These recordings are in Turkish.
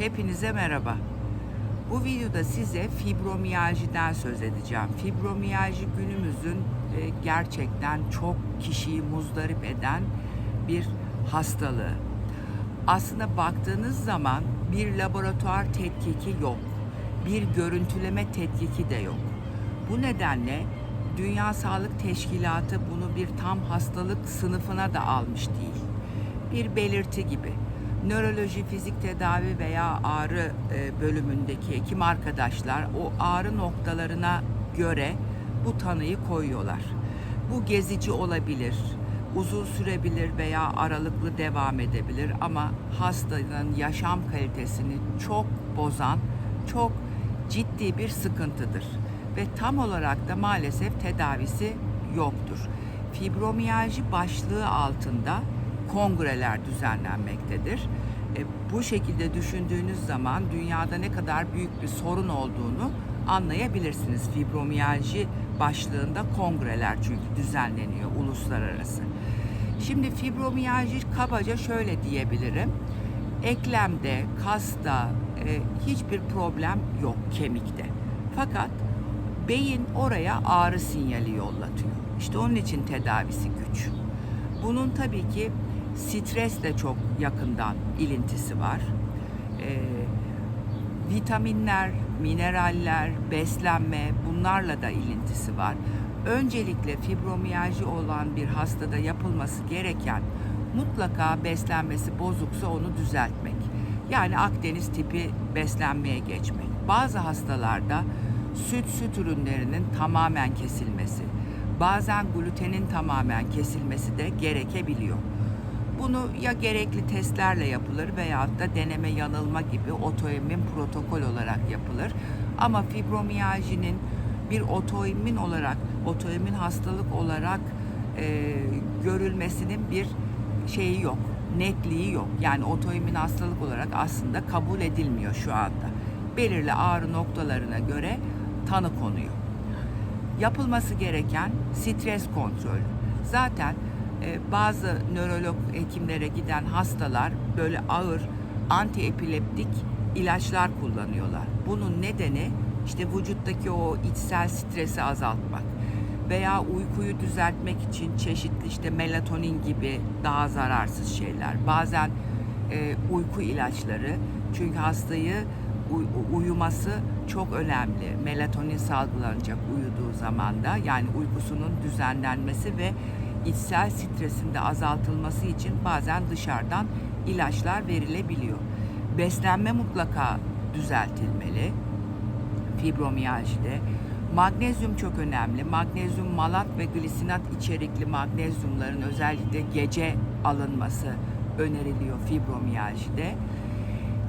Hepinize merhaba. Bu videoda size fibromiyajiden söz edeceğim. Fibromiyajı günümüzün e, gerçekten çok kişiyi muzdarip eden bir hastalığı. Aslında baktığınız zaman bir laboratuvar tetkiki yok. Bir görüntüleme tetkiki de yok. Bu nedenle Dünya Sağlık Teşkilatı bunu bir tam hastalık sınıfına da almış değil. Bir belirti gibi. Nöroloji, fizik tedavi veya ağrı e, bölümündeki hekim arkadaşlar o ağrı noktalarına göre bu tanıyı koyuyorlar. Bu gezici olabilir, uzun sürebilir veya aralıklı devam edebilir ama hastanın yaşam kalitesini çok bozan, çok ciddi bir sıkıntıdır ve tam olarak da maalesef tedavisi yoktur. Fibromiyalji başlığı altında kongreler düzenlenmektedir. E, bu şekilde düşündüğünüz zaman dünyada ne kadar büyük bir sorun olduğunu anlayabilirsiniz. Fibromiyalji başlığında kongreler çünkü düzenleniyor uluslararası. Şimdi fibromiyalji kabaca şöyle diyebilirim. Eklemde, kasta e, hiçbir problem yok kemikte. Fakat beyin oraya ağrı sinyali yollatıyor. İşte onun için tedavisi güç. Bunun tabii ki stresle çok yakından ilintisi var. Ee, vitaminler, mineraller, beslenme bunlarla da ilintisi var. Öncelikle fibromiyalji olan bir hastada yapılması gereken mutlaka beslenmesi bozuksa onu düzeltmek. Yani Akdeniz tipi beslenmeye geçmek. Bazı hastalarda süt süt ürünlerinin tamamen kesilmesi, bazen glutenin tamamen kesilmesi de gerekebiliyor. Bunu ya gerekli testlerle yapılır veyahut da deneme yanılma gibi otoimmün protokol olarak yapılır. Ama fibromiyajinin bir otoimmün olarak, otoimmün hastalık olarak e, görülmesinin bir şeyi yok, netliği yok. Yani otoimmün hastalık olarak aslında kabul edilmiyor şu anda. Belirli ağrı noktalarına göre tanı konuyor. Yapılması gereken stres kontrolü. Zaten bazı nörolog hekimlere giden hastalar böyle ağır antiepileptik ilaçlar kullanıyorlar. Bunun nedeni işte vücuttaki o içsel stresi azaltmak veya uykuyu düzeltmek için çeşitli işte melatonin gibi daha zararsız şeyler. Bazen e, uyku ilaçları çünkü hastayı uy- uyuması çok önemli. Melatonin salgılanacak uyuduğu zaman da yani uykusunun düzenlenmesi ve içsel stresin de azaltılması için bazen dışarıdan ilaçlar verilebiliyor. Beslenme mutlaka düzeltilmeli fibromiyajide. Magnezyum çok önemli. Magnezyum malat ve glisinat içerikli magnezyumların özellikle gece alınması öneriliyor fibromiyajide.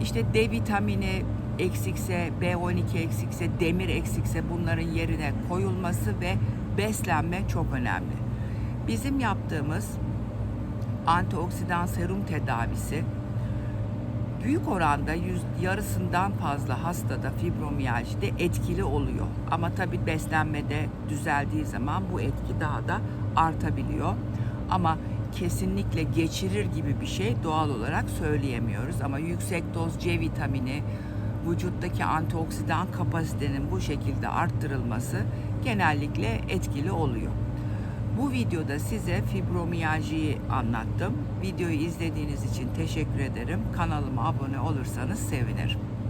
İşte D vitamini eksikse, B12 eksikse, demir eksikse bunların yerine koyulması ve beslenme çok önemli. Bizim yaptığımız antioksidan serum tedavisi büyük oranda yüz, yarısından fazla hastada fibromiyajide etkili oluyor. Ama tabi beslenmede düzeldiği zaman bu etki daha da artabiliyor. Ama kesinlikle geçirir gibi bir şey doğal olarak söyleyemiyoruz. Ama yüksek doz C vitamini, vücuttaki antioksidan kapasitenin bu şekilde arttırılması genellikle etkili oluyor. Bu videoda size fibromiyaljiyi anlattım. Videoyu izlediğiniz için teşekkür ederim. Kanalıma abone olursanız sevinirim.